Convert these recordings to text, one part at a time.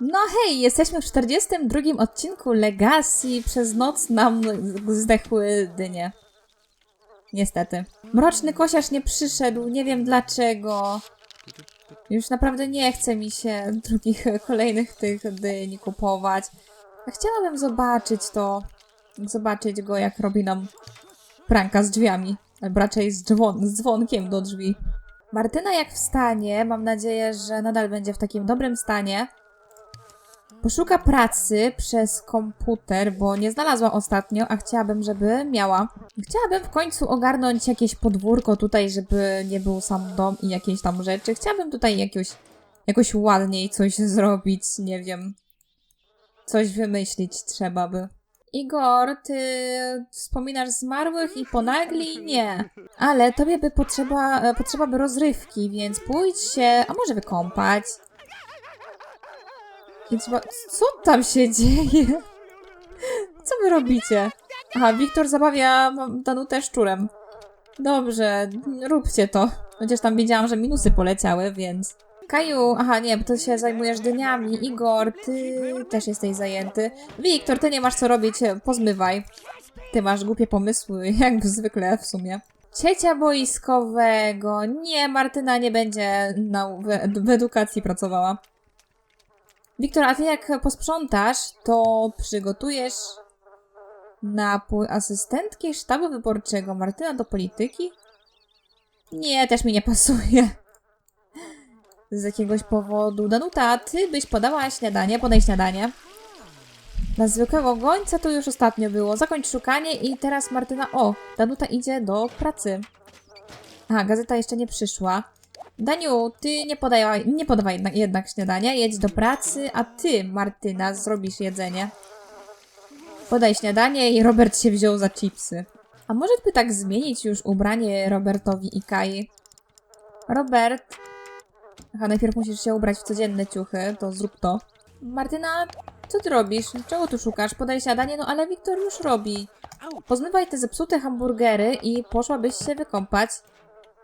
No hej, jesteśmy w 42 odcinku Legacy. Przez noc nam zdechły dynie. Niestety. Mroczny kosiarz nie przyszedł, nie wiem dlaczego. Już naprawdę nie chce mi się drugich, kolejnych tych dyń kupować. Chciałabym zobaczyć to. Zobaczyć go, jak robi nam pranka z drzwiami. Albo raczej z, dzwon z dzwonkiem do drzwi. Martyna jak wstanie, mam nadzieję, że nadal będzie w takim dobrym stanie. Poszuka pracy przez komputer, bo nie znalazła ostatnio, a chciałabym, żeby miała. Chciałabym w końcu ogarnąć jakieś podwórko tutaj, żeby nie był sam dom i jakieś tam rzeczy. Chciałabym tutaj jakoś, jakoś ładniej coś zrobić, nie wiem. Coś wymyślić trzeba by. Igor, ty wspominasz zmarłych i ponagli? Nie. Ale tobie by potrzeba, e, potrzeba by rozrywki, więc pójdź się, a może wykąpać. I trzeba... Co tam się dzieje? Co wy robicie? Aha, Wiktor zabawia Danutę szczurem. Dobrze, róbcie to. Chociaż tam widziałam, że minusy poleciały, więc... Kaju, aha nie, bo ty się zajmujesz dyniami. Igor, ty też jesteś zajęty. Wiktor, ty nie masz co robić, pozmywaj. Ty masz głupie pomysły, jak zwykle w sumie. Ciecia boiskowego. Nie, Martyna nie będzie na, w, w edukacji pracowała. Wiktor, a ty jak posprzątasz, to przygotujesz napój asystentki sztabu wyborczego Martyna do polityki? Nie, też mi nie pasuje. Z jakiegoś powodu. Danuta, ty byś podała śniadanie, podaj śniadanie. Dla zwykłego gońca to już ostatnio było. Zakończ szukanie i teraz Martyna... O, Danuta idzie do pracy. Aha, gazeta jeszcze nie przyszła. Daniu, ty nie podawaj, nie podawaj jednak, jednak śniadania, jedź do pracy, a ty, Martyna, zrobisz jedzenie. Podaj śniadanie i Robert się wziął za chipsy. A może by tak zmienić już ubranie Robertowi i Kai? Robert... Aha, najpierw musisz się ubrać w codzienne ciuchy, to zrób to. Martyna, co ty robisz? Czego tu szukasz? Podaj śniadanie, no ale Wiktor już robi. Pozmywaj te zepsute hamburgery i poszłabyś się wykąpać.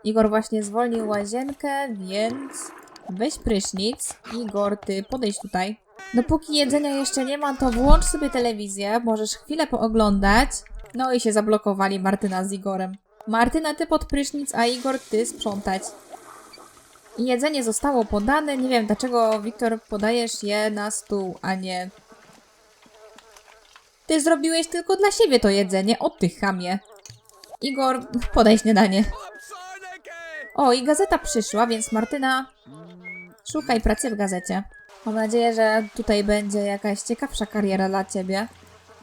Igor właśnie zwolnił łazienkę, więc weź prysznic. Igor, ty podejdź tutaj. Dopóki jedzenia jeszcze nie ma, to włącz sobie telewizję, możesz chwilę pooglądać. No i się zablokowali Martyna z Igorem. Martyna, ty pod prysznic, a Igor, ty sprzątać. I jedzenie zostało podane. Nie wiem, dlaczego, Wiktor, podajesz je na stół, a nie... Ty zrobiłeś tylko dla siebie to jedzenie, o ty chamie. Igor, podaj śniadanie. O, i gazeta przyszła, więc Martyna, szukaj pracy w gazecie. Mam nadzieję, że tutaj będzie jakaś ciekawsza kariera dla ciebie.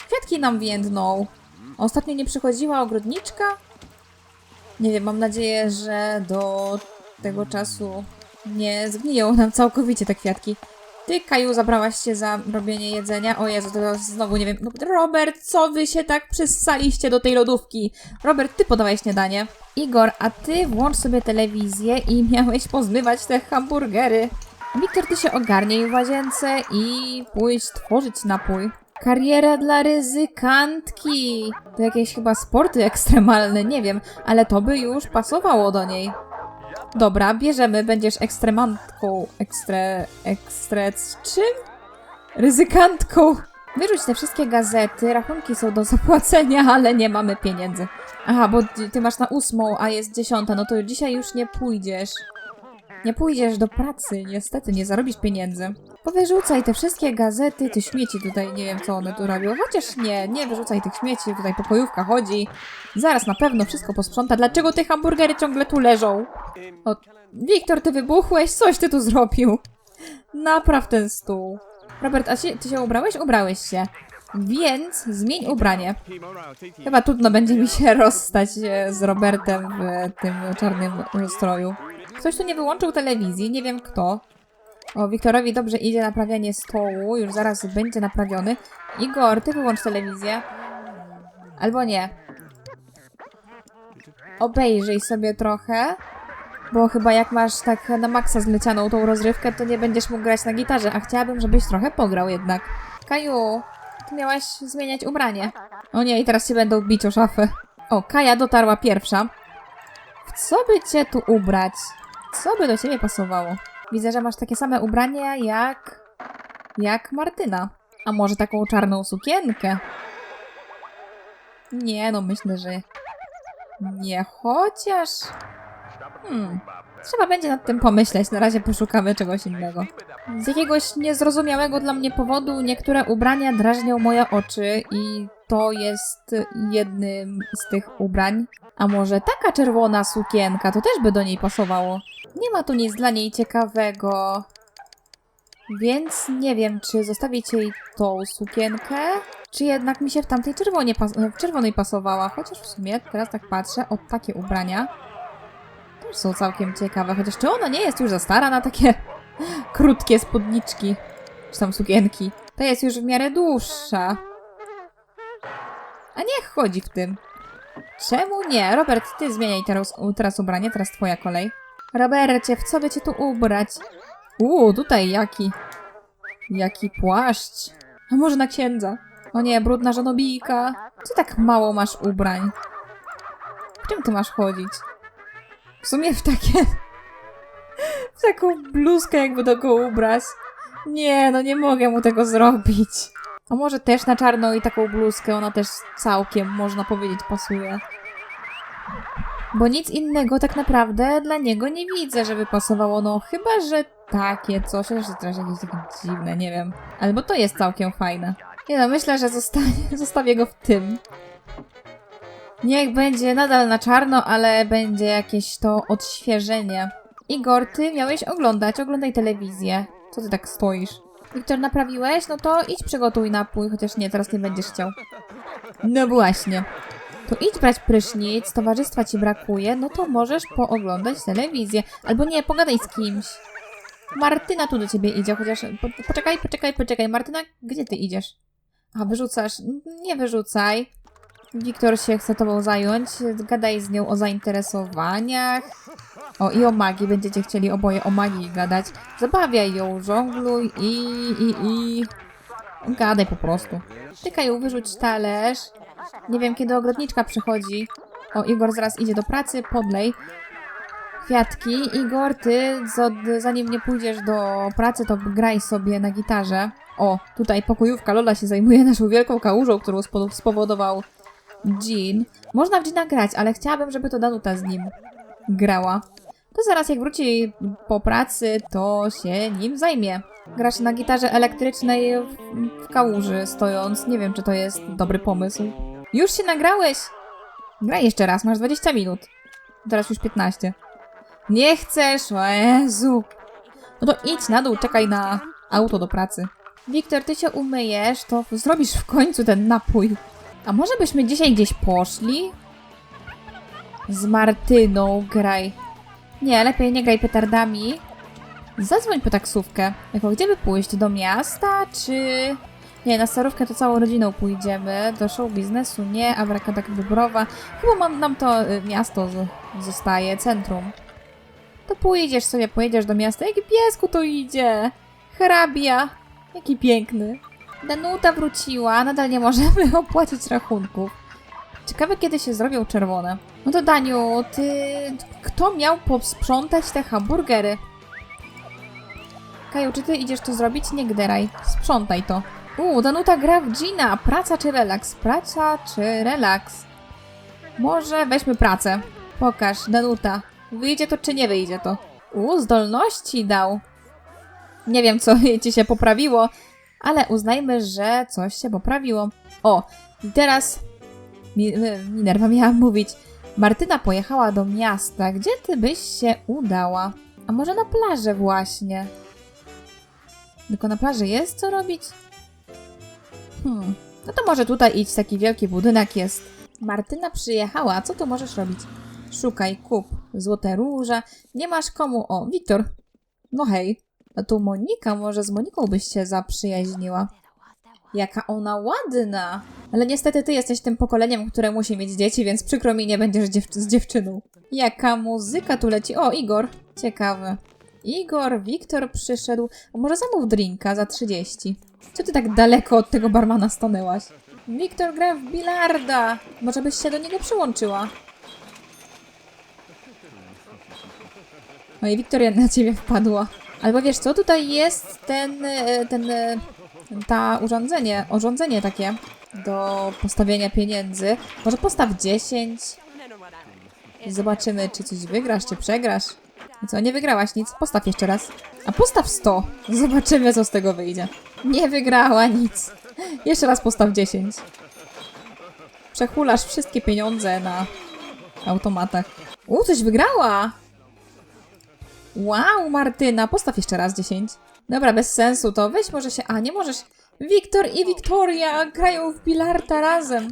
Kwiatki nam więdną. Ostatnio nie przychodziła ogrodniczka? Nie wiem, mam nadzieję, że do tego czasu nie zgniją nam całkowicie te kwiatki. Ty, Kaju, zabrałaś się za robienie jedzenia. O Jezu, teraz znowu nie wiem. No, Robert, co wy się tak przysaliście do tej lodówki? Robert, ty podawaj śniadanie. Igor, a ty włącz sobie telewizję i miałeś pozmywać te hamburgery. Wiktor, ty się ogarnij w łazience i pójdź tworzyć napój. Kariera dla ryzykantki. To jakieś chyba sporty ekstremalne, nie wiem, ale to by już pasowało do niej. Dobra, bierzemy, będziesz ekstremantką. Ekstre... ekstre... czym? Ryzykantką. Wyrzuć te wszystkie gazety, rachunki są do zapłacenia, ale nie mamy pieniędzy. Aha, bo ty masz na ósmą, a jest dziesiąta, no to dzisiaj już nie pójdziesz. Nie pójdziesz do pracy, niestety, nie zarobisz pieniędzy. Powyrzucaj te wszystkie gazety, ty śmieci tutaj, nie wiem co one tu robią. Chociaż nie, nie wyrzucaj tych śmieci, tutaj pokojówka chodzi. Zaraz na pewno wszystko posprząta. Dlaczego te hamburgery ciągle tu leżą? O, Wiktor, ty wybuchłeś? Coś ty tu zrobił. Napraw ten stół. Robert, a się, ty się ubrałeś? Ubrałeś się. Więc zmień ubranie. Chyba trudno będzie mi się rozstać e, z Robertem w tym czarnym stroju. Ktoś tu nie wyłączył telewizji, nie wiem kto. O, Wiktorowi dobrze idzie naprawianie stołu, już zaraz będzie naprawiony. Igor, ty wyłącz telewizję. Albo nie. Obejrzyj sobie trochę. Bo chyba jak masz tak na maksa zlecianą tą rozrywkę, to nie będziesz mógł grać na gitarze, a chciałabym, żebyś trochę pograł jednak. Kaju, ty miałaś zmieniać ubranie. O nie, i teraz się będą bić o szafę. O, Kaja dotarła pierwsza. W co by cię tu ubrać? Co by do ciebie pasowało? Widzę, że masz takie same ubrania jak... Jak Martyna. A może taką czarną sukienkę? Nie, no myślę, że nie, chociaż... Hmm, trzeba będzie nad tym pomyśleć. Na razie poszukamy czegoś innego. Z jakiegoś niezrozumiałego dla mnie powodu niektóre ubrania drażnią moje oczy i to jest jednym z tych ubrań. A może taka czerwona sukienka, to też by do niej pasowało. Nie ma tu nic dla niej ciekawego. Więc nie wiem, czy zostawić jej tą sukienkę, czy jednak mi się w tamtej czerwonie pas w czerwonej pasowała. Chociaż w sumie teraz tak patrzę, o takie ubrania też są całkiem ciekawe. Chociaż czy ona nie jest już za stara na takie krótkie spódniczki, czy tam sukienki. To jest już w miarę dłuższa. A niech chodzi w tym. Czemu nie? Robert, ty zmieniaj teraz, teraz ubranie, teraz twoja kolej. Robercie, w co by cię tu ubrać? Uuu, tutaj jaki. Jaki płaszcz. A może na księdza? O nie, brudna żonobijka. Co tak mało masz ubrań? W czym ty masz chodzić? W sumie w takie... W taką bluzkę jakby do go ubrać. Nie, no nie mogę mu tego zrobić. A może też na czarno i taką bluzkę, ona też całkiem, można powiedzieć, pasuje. Bo nic innego tak naprawdę dla niego nie widzę, żeby pasowało. No chyba, że takie coś, ale że teraz jakieś takie dziwne, nie wiem. Albo to jest całkiem fajne. Nie no, myślę, że zostanie, zostawię go w tym. Niech będzie nadal na czarno, ale będzie jakieś to odświeżenie. Igor, ty miałeś oglądać, oglądaj telewizję. Co ty tak stoisz? Wiktor, naprawiłeś? No to idź przygotuj napój, chociaż nie, teraz nie będziesz chciał. No właśnie. To idź brać prysznic, towarzystwa ci brakuje, no to możesz pooglądać telewizję. Albo nie, pogadaj z kimś. Martyna tu do ciebie idzie, chociaż... Po, poczekaj, poczekaj, poczekaj. Martyna, gdzie ty idziesz? A, wyrzucasz? Nie wyrzucaj. Wiktor się chce tobą zająć. Gadaj z nią o zainteresowaniach. O, i o magii. Będziecie chcieli oboje o magii gadać. Zabawiaj ją, żongluj i, i, i... Gadaj po prostu. Tykaj ją, wyrzuć talerz. Nie wiem, kiedy ogrodniczka przychodzi. O, Igor zaraz idzie do pracy, podlej. Kwiatki. Igor, ty, zanim nie pójdziesz do pracy, to graj sobie na gitarze. O, tutaj pokojówka Lola się zajmuje naszą wielką kałużą, którą spo- spowodował Jean. Można w Jeana grać, ale chciałabym, żeby to Danuta z nim grała. To zaraz jak wróci po pracy, to się nim zajmie. Grasz na gitarze elektrycznej w, w kałuży stojąc. Nie wiem, czy to jest dobry pomysł. Już się nagrałeś! Graj jeszcze raz, masz 20 minut. Teraz już 15. Nie chcesz? O Jezu! No to idź na dół, czekaj na auto do pracy. Wiktor, ty się umyjesz, to zrobisz w końcu ten napój. A może byśmy dzisiaj gdzieś poszli? Z Martyną graj. Nie, lepiej nie graj petardami. Zadzwoń po taksówkę. Jako gdzie by pójść? Do miasta, czy... Nie, na starówkę to całą rodziną pójdziemy. Do show biznesu nie, Abrakadak Dubrowa. Chyba mam, nam to y, miasto z, zostaje, centrum. To pójdziesz sobie, pojedziesz do miasta. Jaki piesku to idzie! Hrabia! Jaki piękny. Danuta wróciła, nadal nie możemy opłacić rachunków. Ciekawe, kiedy się zrobią czerwone. No to Daniu, ty... Kto miał posprzątać te hamburgery? Kaju, czy ty idziesz to zrobić? Nie gderaj. Sprzątaj to. Uuu, Danuta gra w Gina. Praca czy relaks? Praca czy relaks? Może weźmy pracę. Pokaż, Danuta. Wyjdzie to czy nie wyjdzie to? Uuu, zdolności dał. Nie wiem, co ci się poprawiło, ale uznajmy, że coś się poprawiło. O, i teraz Mi- Minerva miała mówić. Martyna pojechała do miasta. Gdzie ty byś się udała? A może na plażę właśnie? Tylko na plaży jest co robić? Hmm, no to może tutaj idź, taki wielki budynek jest. Martyna przyjechała, co tu możesz robić? Szukaj, kup, złote róże. Nie masz komu... O, Wiktor. No hej. A tu Monika, może z Moniką byś się zaprzyjaźniła. Jaka ona ładna! Ale niestety ty jesteś tym pokoleniem, które musi mieć dzieci, więc przykro mi, nie będziesz z dziewczyną. Jaka muzyka tu leci? O, Igor. Ciekawe. Igor, Wiktor przyszedł. Może zamów drinka za 30? Co ty tak daleko od tego barmana stanęłaś? Wiktor gra w bilarda. Może byś się do niego przyłączyła? No i Wiktoria na ciebie wpadła. Albo wiesz co, tutaj jest ten, e, ten, e, ta urządzenie, urządzenie takie do postawienia pieniędzy. Może postaw 10 i zobaczymy, czy coś wygrasz, czy przegrasz. Co, nie wygrałaś nic? Postaw jeszcze raz. A postaw 100. Zobaczymy, co z tego wyjdzie. Nie wygrała nic. Jeszcze raz postaw 10. Przechulasz wszystkie pieniądze na automatach. U, coś wygrała! Wow, Martyna, postaw jeszcze raz 10. Dobra, bez sensu to. Weź może się... A, nie możesz... Wiktor i Wiktoria grają w bilarda razem.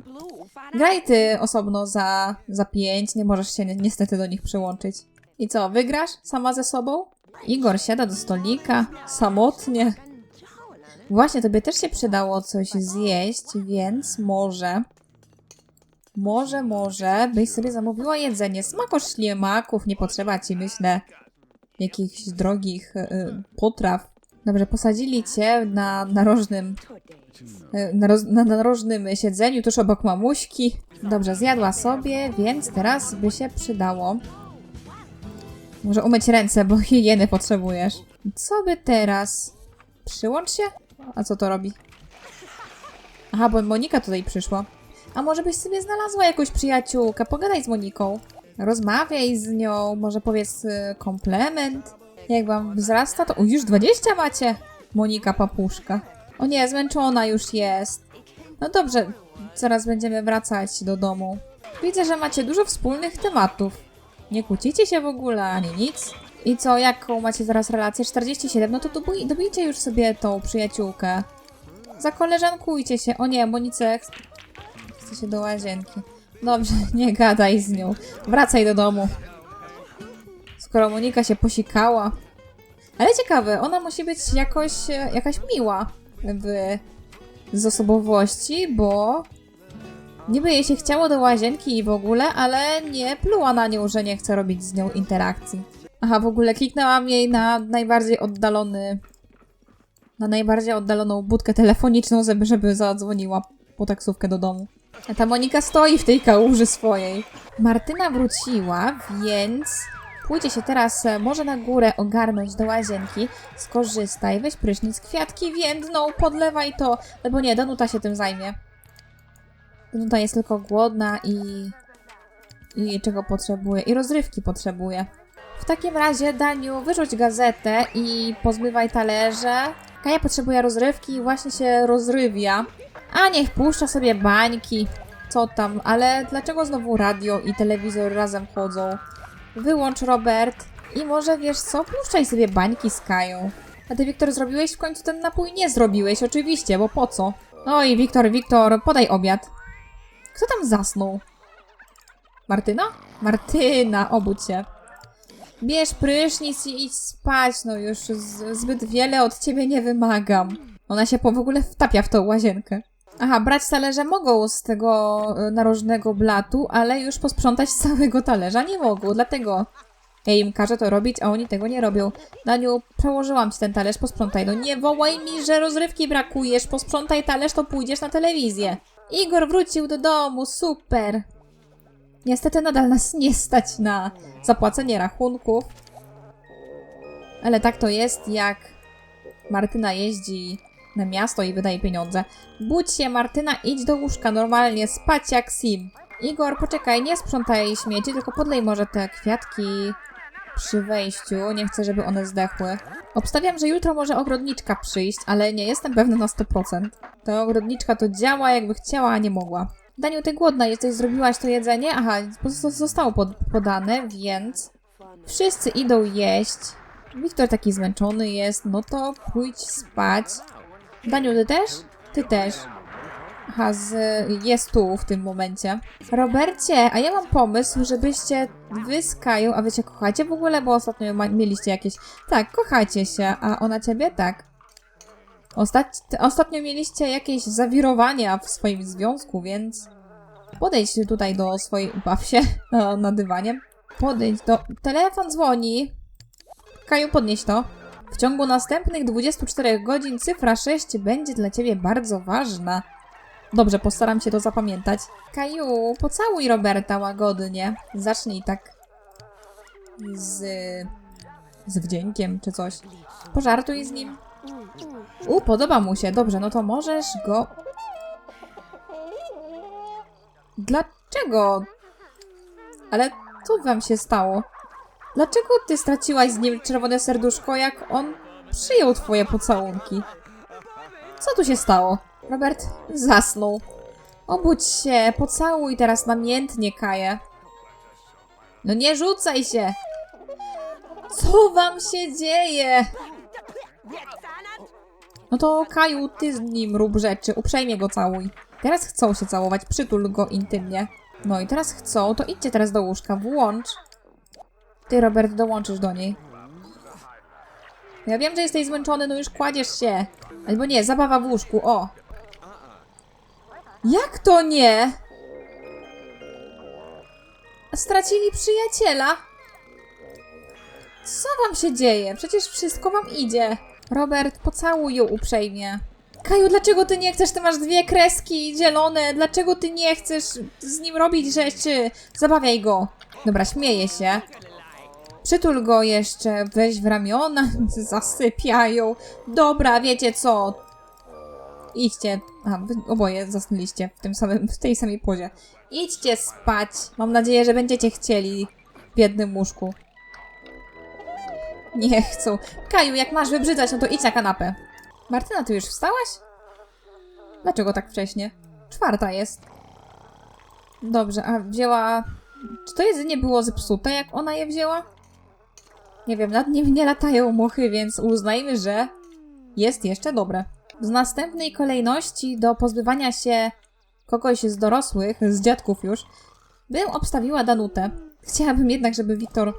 Graj ty osobno za, za 5, nie możesz się ni- niestety do nich przyłączyć. I co, wygrasz sama ze sobą? Igor siada do stolika, samotnie. Właśnie, tobie też się przydało coś zjeść, więc może... Może, może byś sobie zamówiła jedzenie. Smakosz ślimaków, nie potrzeba ci, myślę, jakichś drogich y, y, potraw. Dobrze, posadzili cię na narożnym, y, na, roz, na narożnym siedzeniu tuż obok mamuśki. Dobrze, zjadła sobie, więc teraz by się przydało. Może umyć ręce, bo higieny potrzebujesz. Co by teraz? Przyłącz się? A co to robi? Aha, bo Monika tutaj przyszła. A może byś sobie znalazła jakąś przyjaciółkę? Pogadaj z Moniką. Rozmawiaj z nią, może powiedz y, komplement. Jak wam wzrasta, to... O, już 20 macie! Monika papuszka. O nie, zmęczona już jest. No dobrze, zaraz będziemy wracać do domu. Widzę, że macie dużo wspólnych tematów. Nie kłócicie się w ogóle, ani nic. I co, jaką macie teraz relację? 47? No to dobijcie już sobie tą przyjaciółkę. Zakoleżankujcie się. O nie, Monice ch- chce się do łazienki. Dobrze, nie gadaj z nią. Wracaj do domu. Skoro Monika się posikała. Ale ciekawe, ona musi być jakoś, e, jakaś miła w z osobowości, bo niby jej się chciało do łazienki i w ogóle, ale nie pluła na nią, że nie chce robić z nią interakcji. Aha, w ogóle kliknęłam jej na najbardziej oddalony na najbardziej oddaloną budkę telefoniczną, żeby, żeby zadzwoniła po taksówkę do domu. A ta Monika stoi w tej kałuży swojej. Martyna wróciła, więc pójdzie się teraz e, może na górę ogarnąć do łazienki. Skorzystaj, weź prysznic, kwiatki więdną, podlewaj to. Albo nie, Danuta się tym zajmie. Danuta jest tylko głodna i... i czego potrzebuje? I rozrywki potrzebuje. W takim razie, Daniu, wyrzuć gazetę i pozmywaj talerze. Kaja potrzebuje rozrywki i właśnie się rozrywia. A niech puszcza sobie bańki. Co tam, ale dlaczego znowu radio i telewizor razem chodzą? Wyłącz Robert i może wiesz co, puszczaj sobie bańki z Kają. A ty, Wiktor, zrobiłeś w końcu ten napój? Nie zrobiłeś, oczywiście, bo po co? Oj, Wiktor, Wiktor, podaj obiad. Kto tam zasnął? Martyna? Martyna, obudź się. Bierz prysznic i idź spać, no już zbyt wiele od ciebie nie wymagam. Ona się po w ogóle wtapia w tą łazienkę. Aha, brać talerze mogą z tego e, narożnego blatu, ale już posprzątać całego talerza nie mogą, dlatego ja im każę to robić, a oni tego nie robią. Daniu, przełożyłam ci ten talerz, posprzątaj. No nie wołaj mi, że rozrywki brakujesz, posprzątaj talerz, to pójdziesz na telewizję. Igor wrócił do domu, super. Niestety nadal nas nie stać na zapłacenie rachunków. Ale tak to jest, jak Martyna jeździ na miasto i wydaje pieniądze. Budź się, Martyna, idź do łóżka normalnie, spać jak sim. Igor, poczekaj, nie sprzątaj śmieci, tylko podlej może te kwiatki przy wejściu. Nie chcę, żeby one zdechły. Obstawiam, że jutro może ogrodniczka przyjść, ale nie jestem pewna na 100%. Ta ogrodniczka to działa, jakby chciała, a nie mogła. Daniu, ty głodna jesteś, zrobiłaś to jedzenie? Aha, zo- zostało pod, podane, więc wszyscy idą jeść. Wiktor taki zmęczony jest, no to pójdź spać. Daniu, ty też? Ty też. Aha, z, jest tu w tym momencie. Robercie, a ja mam pomysł, żebyście wy z Kają, a się kochacie w ogóle, bo ostatnio mieliście jakieś... Tak, kochacie się, a ona ciebie? Tak. Ostat... Ostatnio mieliście jakieś zawirowania w swoim związku, więc podejdź tutaj do swojej... Baw się na dywanie. Podejdź do... Telefon dzwoni. Kaju, podnieś to. W ciągu następnych 24 godzin cyfra 6 będzie dla ciebie bardzo ważna. Dobrze, postaram się to zapamiętać. Kaju, pocałuj Roberta łagodnie. Zacznij tak z, z wdziękiem czy coś. Pożartuj z nim. U, podoba mu się. Dobrze, no to możesz go... Dlaczego? Ale co wam się stało? Dlaczego ty straciłaś z nim czerwone serduszko, jak on przyjął twoje pocałunki? Co tu się stało? Robert zasnął. Obudź się, pocałuj teraz namiętnie Kaję. No nie rzucaj się! Co wam się dzieje? No to Kaju, ty z nim rób rzeczy, uprzejmie go całuj. Teraz chcą się całować, przytul go intymnie. No i teraz chcą, to idźcie teraz do łóżka, włącz. Ty, Robert, dołączysz do niej. Ja wiem, że jesteś zmęczony, no już kładziesz się. Albo nie, zabawa w łóżku, o. Jak to nie? Stracili przyjaciela? Co wam się dzieje? Przecież wszystko wam idzie. Robert, pocałuj ją uprzejmie. Kaju, dlaczego ty nie chcesz? Ty masz dwie kreski zielone. Dlaczego ty nie chcesz z nim robić rzeczy? Zabawiaj go. Dobra, śmieję się. Przytul go jeszcze, weź w ramiona, zasypiają. Dobra, wiecie co? Idźcie. A, oboje zasnęliście w, tym samym, w tej samej pozie. Idźcie spać. Mam nadzieję, że będziecie chcieli w jednym łóżku. Nie chcą. Kaju, jak masz wybrzydzać, no to idź na kanapę. Martyna, ty już wstałaś? Dlaczego tak wcześnie? Czwarta jest. Dobrze, a wzięła... Czy to jedzenie było zepsute, jak ona je wzięła? Nie wiem, nad nim nie latają muchy, więc uznajmy, że jest jeszcze dobre. Z następnej kolejności do pozbywania się kogoś z dorosłych, z dziadków już, bym obstawiła Danutę. Chciałabym jednak, żeby Wiktor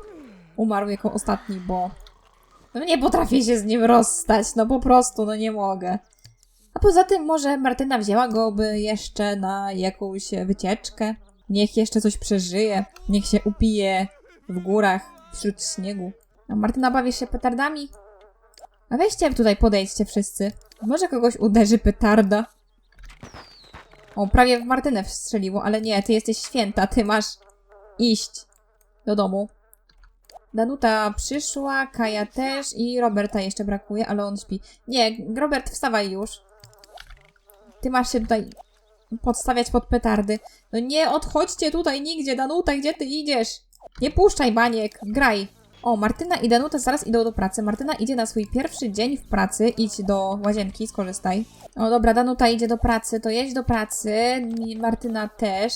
umarł jako ostatni, bo no nie potrafię się z nim rozstać, no po prostu, no nie mogę. A poza tym może Martyna wzięła go by jeszcze na jakąś wycieczkę. Niech jeszcze coś przeżyje, niech się upije w górach, wśród śniegu. A Martyna bawi się petardami? A weźcie tutaj, podejdźcie wszyscy. Może kogoś uderzy petarda? O, prawie w Martynę wstrzeliło, ale nie, ty jesteś święta, ty masz iść do domu. Danuta przyszła, Kaja też i Roberta jeszcze brakuje, ale on śpi. Nie, Robert, wstawaj już. Ty masz się tutaj podstawiać pod petardy. No nie odchodźcie tutaj nigdzie, Danuta, gdzie ty idziesz? Nie puszczaj baniek, graj. O, Martyna i Danuta zaraz idą do pracy. Martyna idzie na swój pierwszy dzień w pracy. Idź do łazienki, skorzystaj. O, dobra, Danuta idzie do pracy, to jedź do pracy. Martyna też.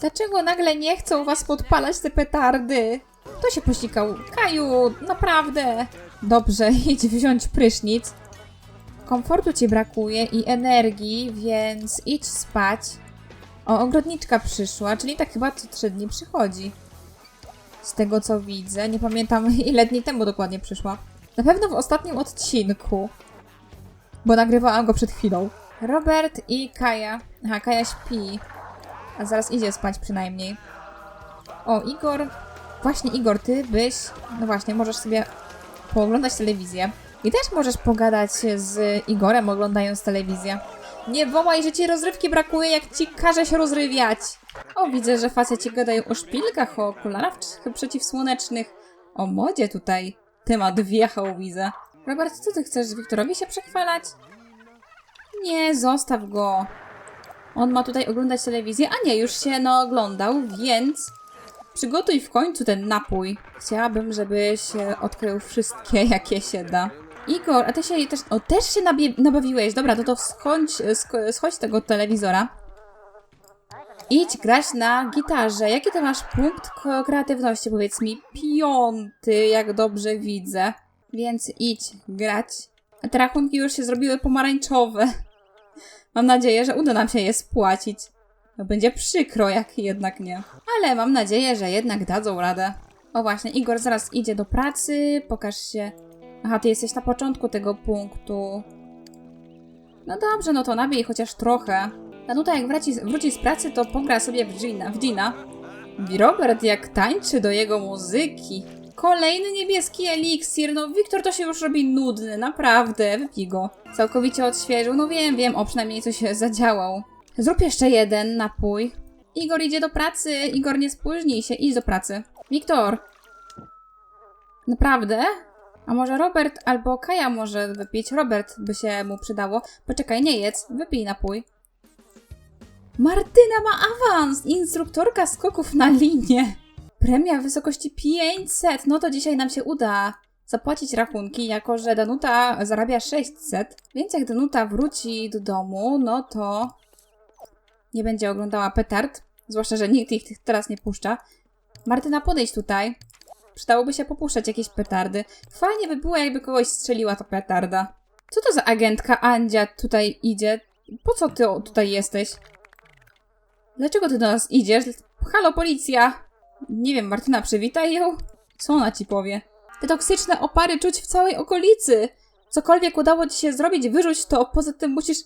Dlaczego nagle nie chcą was podpalać te petardy? Kto się posikał? Kaju, naprawdę. Dobrze, idź wziąć prysznic. Komfortu ci brakuje i energii, więc idź spać. O, ogrodniczka przyszła, czyli tak chyba co trzy dni przychodzi. Z tego co widzę, nie pamiętam ile dni temu dokładnie przyszła. Na pewno w ostatnim odcinku, bo nagrywałam go przed chwilą. Robert i Kaja. Aha, Kaja śpi, a zaraz idzie spać przynajmniej. O, Igor. Właśnie, Igor, ty byś. No właśnie, możesz sobie pooglądać telewizję. I też możesz pogadać z Igorem, oglądając telewizję. Nie wołaj, że ci rozrywki brakuje, jak ci każe się rozrywiać. O, widzę, że faceci gadają o szpilkach, o okularach przeciwsłonecznych, o modzie tutaj. Temat wjechał, widzę. Robert, co ty chcesz, Wiktorowi się przechwalać? Nie, zostaw go. On ma tutaj oglądać telewizję, a nie, już się naoglądał, więc przygotuj w końcu ten napój. Chciałabym, e, odkrył wszystkie, jakie się da. Igor, a ty się też, o, też się nabawiłeś. Dobra, to to schodź, sk- schodź tego telewizora. Idź grać na gitarze. Jaki ty masz punkt kreatywności, powiedz mi? Piąty, jak dobrze widzę. Więc idź grać. A te rachunki już się zrobiły pomarańczowe. Mam nadzieję, że uda nam się je spłacić. No będzie przykro, jak jednak nie. Ale mam nadzieję, że jednak dadzą radę. O właśnie, Igor zaraz idzie do pracy. Pokaż się. Aha, ty jesteś na początku tego punktu. No dobrze, no to nabij chociaż trochę. Danuta jak wróci, wróci z pracy, to pogra sobie w Gina. W Gina. I Robert jak tańczy do jego muzyki. Kolejny niebieski eliksir. No, Wiktor to się już robi nudny, naprawdę. Wypij go. Całkowicie odświeżył. No wiem, wiem, o przynajmniej coś zadziałał. Zrób jeszcze jeden napój. Igor idzie do pracy. Igor, nie spóźnij się. Idź do pracy. Wiktor. Naprawdę? A może Robert albo Kaja może wypić? Robert by się mu przydało. Poczekaj, nie jedz, wypij napój. Martyna ma awans! Instruktorka skoków na linię. Premia w wysokości 500. No to dzisiaj nam się uda zapłacić rachunki, jako że Danuta zarabia 600. Więc jak Danuta wróci do domu, no to nie będzie oglądała petard. Zwłaszcza, że nikt ich teraz nie puszcza. Martyna, podejdź tutaj. Przydałoby się popuszczać jakieś petardy. Fajnie by było, jakby kogoś strzeliła ta petarda. Co to za agentka Andzia tutaj idzie? Po co ty tutaj jesteś? Dlaczego ty do nas idziesz? Halo, policja! Nie wiem, Martyna, przywitaj ją? Co ona ci powie? Te toksyczne opary czuć w całej okolicy! Cokolwiek udało ci się zrobić, wyrzuć to, poza tym musisz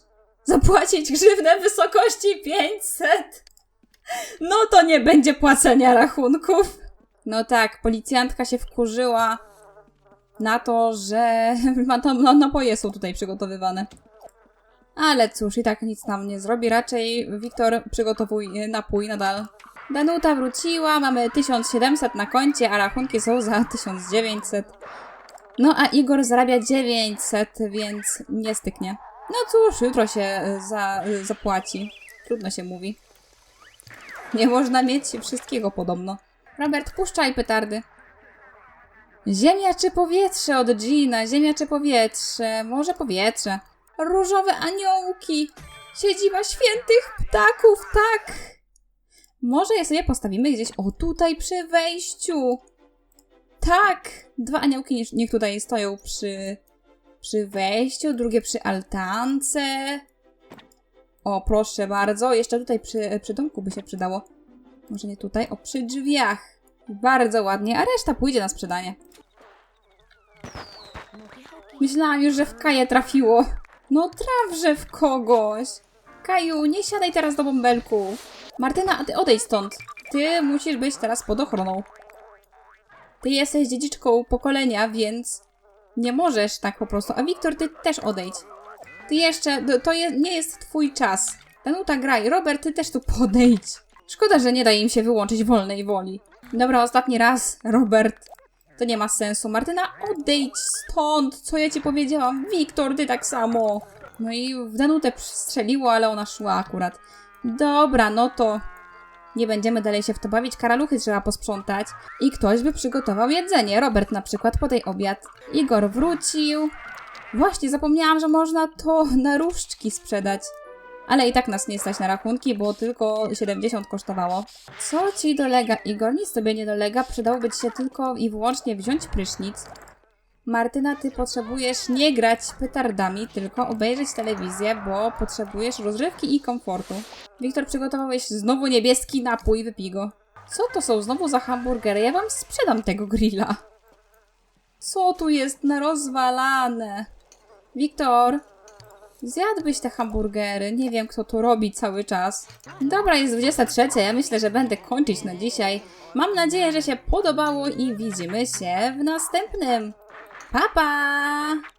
zapłacić grzywnę w wysokości 500! No to nie będzie płacenia rachunków. No tak, policjantka się wkurzyła na to, że no, napoje są tutaj przygotowywane. Ale cóż, i tak nic nam nie zrobi. Raczej Wiktor przygotowuj e, napój nadal. Danuta wróciła, mamy 1700 na koncie, a rachunki są za 1900. No a Igor zarabia 900, więc nie styknie. No cóż, jutro się e, za, e, zapłaci. Trudno się mówi. Nie można mieć wszystkiego podobno. Robert, puszczaj petardy. Ziemia czy powietrze od Gina? Ziemia czy powietrze? Może powietrze. Różowe aniołki. Siedziba świętych ptaków, tak. Może je sobie postawimy gdzieś, o tutaj przy wejściu. Tak. Dwa aniołki niech- tutaj stoją przy, przy wejściu, drugie przy altance. O, proszę bardzo. Jeszcze tutaj przy, przy domku by się przydało. Może nie tutaj, o przy drzwiach. Bardzo ładnie, a reszta pójdzie na sprzedanie. Myślałam już, że w Kaję trafiło. No trafże w kogoś. Kaju, nie siadaj teraz do bąbelków. Martyna, a ty odejdź stąd. Ty musisz być teraz pod ochroną. Ty jesteś dziedziczką pokolenia, więc nie możesz tak po prostu. A Wiktor, ty też odejdź. Ty jeszcze, to je, nie jest twój czas. Danuta, graj. Robert, ty też tu podejdź. Szkoda, że nie da im się wyłączyć wolnej woli. Dobra, ostatni raz, Robert. To nie ma sensu. Martyna, odejdź stąd! Co ja ci powiedziałam? Wiktor, ty tak samo! No i w Danutę strzeliło, ale ona szła akurat. Dobra, no to nie będziemy dalej się w to bawić. Karaluchy trzeba posprzątać. I ktoś by przygotował jedzenie. Robert na przykład po tej obiad. Igor wrócił. Właśnie, zapomniałam, że można to na różdżki sprzedać. Ale i tak nas nie stać na rachunki, bo tylko 70 kosztowało. Co ci dolega, Igor? Nic tobie nie dolega. Przydałoby ci się tylko i wyłącznie wziąć prysznic. Martyna, ty potrzebujesz nie grać petardami, tylko obejrzeć telewizję, bo potrzebujesz rozrywki i komfortu. Wiktor, przygotowałeś znowu niebieski napój, wypij go. Co to są znowu za hamburgery? Ja wam sprzedam tego grilla. Co tu jest na rozwalane? Wiktor, Zjadłbyś te hamburgery. Nie wiem, kto to robi cały czas. Dobra, jest 23. Ja myślę, że będę kończyć na dzisiaj. Mam nadzieję, że się podobało i widzimy się w następnym. Pa, pa!